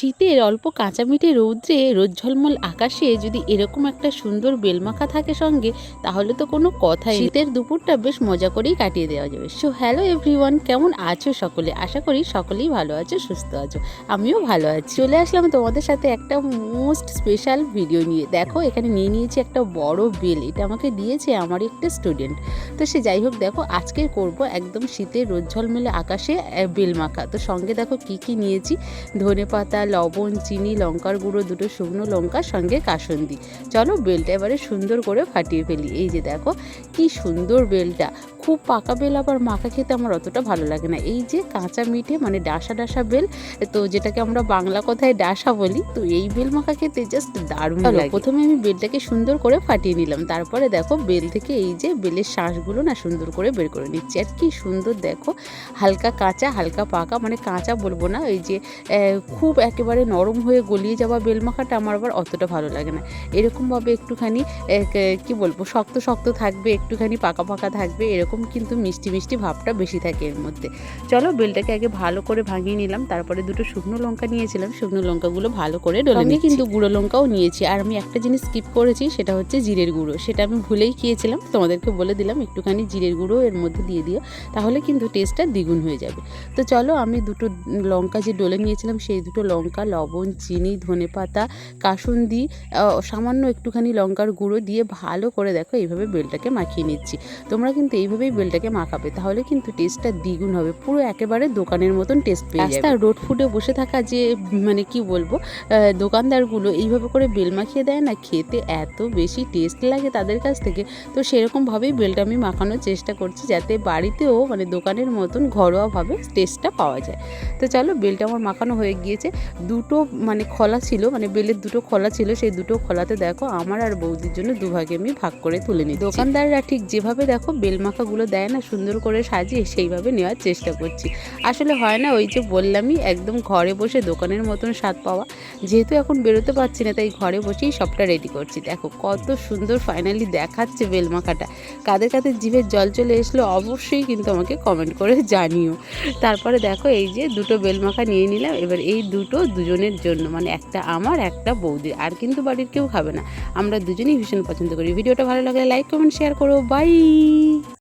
শীতের অল্প কাঁচামিটে রৌদ্রে রোদ ঝলমল আকাশে যদি এরকম একটা সুন্দর বেলমাখা থাকে সঙ্গে, তাহলে তো কোনো কথাই শীতের দুপুরটা বেশ মজা করেই কাটিয়ে দেওয়া যাবে। সো হ্যালো এভরিওয়ান কেমন আছো সকলে? আশা করি সকলেই ভালো আছো, সুস্থ আছো। আমিও ভালো আছি। চলে আসলাম তোমাদের সাথে একটা মোস্ট স্পেশাল ভিডিও নিয়ে। দেখো, এখানে নিয়ে নিয়েছি একটা বড় বেল। এটা আমাকে দিয়েছে আমার একটা স্টুডেন্ট। তো সে যাই হোক, দেখো, আজকে করব একদম শীতের রোদ ঝলমেলে আকাশে বেলমাখা। তো সঙ্গে দেখো কি কি নিয়েছি। ধনে পাতা লবণ, চিনি, লঙ্কার গুঁড়ো, দুটো শুকনো লঙ্কার সঙ্গে কাসন্দি। চলো বেলটা এবারে সুন্দর করে ফাটিয়ে ফেলি। এই যে দেখো, কি সুন্দর বেলটা। খুব পাকা বেল আবার মাখা খেতে আমার অতটা ভালো লাগে না। এই যে কাঁচা মিঠে মানে ডাসা ডাসা বেল তো যেটাকে আমরা বাংলা কথায় ডাসা বলি তো এই বেল মাখা খেতে জাস্ট দারুণ লাগে। প্রথমে আমি বেলটাকে সুন্দর করে ফাটিয়ে নিলাম। তারপরে দেখো বেল থেকে এই যে বেলের শাঁসগুলো না সুন্দর করে বের করে নিচ্ছি। আর কি সুন্দর দেখো হালকা কাঁচা হালকা পাকা মানে কাঁচা বলব না এই যে খুব একেবারে নরম হয়ে গলিয়ে যাওয়া বেল মাখাটা আমার আবার অতটা ভালো লাগে না। এরকমভাবে একটুখানি কি বলব শক্ত শক্ত থাকবে একটুখানি পাকা পাকা থাকবে এরকম কিন্তু মিষ্টি মিষ্টি ভাবটা বেশি থাকে এর মধ্যে। চলো বেলটাকে আগে ভালো করে ভাঙিয়ে নিলাম তারপরে দুটো শুকনো লঙ্কা নিয়েছিলাম শুকনো লঙ্কাগুলো ভালো করে ডলে নিয়ে কিন্তু গুঁড়ো লঙ্কাও নিয়েছি আর আমি একটা জিনিস স্কিপ করেছি সেটা হচ্ছে জিরের গুঁড়ো। সেটা আমি ভুলেই খেয়েছিলাম তোমাদেরকে বলে দিলাম একটুখানি জিরের গুঁড়ো এর মধ্যে দিয়ে দিও তাহলে কিন্তু টেস্টটা দ্বিগুণ হয়ে যাবে। তো চলো আমি দুটো লঙ্কা যে ডলে নিয়েছিলাম সেই দুটো লঙ্কা লবণ চিনি ধনে পাতা কাসুন্দি সামান্য একটুখানি লঙ্কার গুঁড়ো দিয়ে ভালো করে দেখো এইভাবে বেলটাকে মাখিয়ে নিচ্ছি। তোমরা কিন্তু এইভাবেই বেলটাকে মাখাবে তাহলে কিন্তু টেস্টটা দ্বিগুণ হবে। পুরো একেবারে দোকানের মতন টেস্ট পেয়ে যাবে। রাস্তার রোড ফুডে বসে থাকা যে মানে কি বলব দোকানদারগুলো এইভাবে করে বেল মাখিয়ে দেয় না খেতে এত বেশি টেস্ট লাগে তাদের কাছ থেকে। তো সেরকমভাবেই বেলটা আমি মাখানোর চেষ্টা করছি যাতে বাড়িতেও মানে দোকানের মতন ঘরোয়াভাবে টেস্টটা পাওয়া যায়। তো চলো বেলটা আমার মাখানো হয়ে গিয়েছে। দুটো মানে খলা ছিল মানে বেলের দুটো খলা ছিল সেই দুটো খলাতে দেখো আমার আর বৌদির জন্য দুভাগে আমি ভাগ করে তুলে নিই দোকানদাররা ঠিক যেভাবে দেখো বেল মাখাগুলো দেয় না সুন্দর করে সাজিয়ে সেইভাবে নেওয়ার চেষ্টা করছি। আসলে হয় না, ওই যে বললামই একদম ঘরে বসে দোকানের মতন স্বাদ পাওয়া। যেহেতু এখন বেরোতে পারছি না, তাই ঘরে বসেই সবটা রেডি করছি। দেখো কত সুন্দর ফাইনালি দেখাচ্ছে বেল মাখাটা কাদের কাদের জিভের জল চলে এসলো, অবশ্যই কিন্তু আমাকে কমেন্ট করে জানিও। তারপরে দেখো এই যে দুটো বেল মাখা নিয়ে নিলাম, এবার এই দুটো দুজনের জন্য। মানে একটা আমার, একটা বৌদির। আর কিন্তু বাড়ির কেউ খাবে না। আমরা দুজনেই ভীষণ পছন্দ করি। ভিডিওটা ভালো লাগলে লাইক কমেন্ট শেয়ার করো। বাই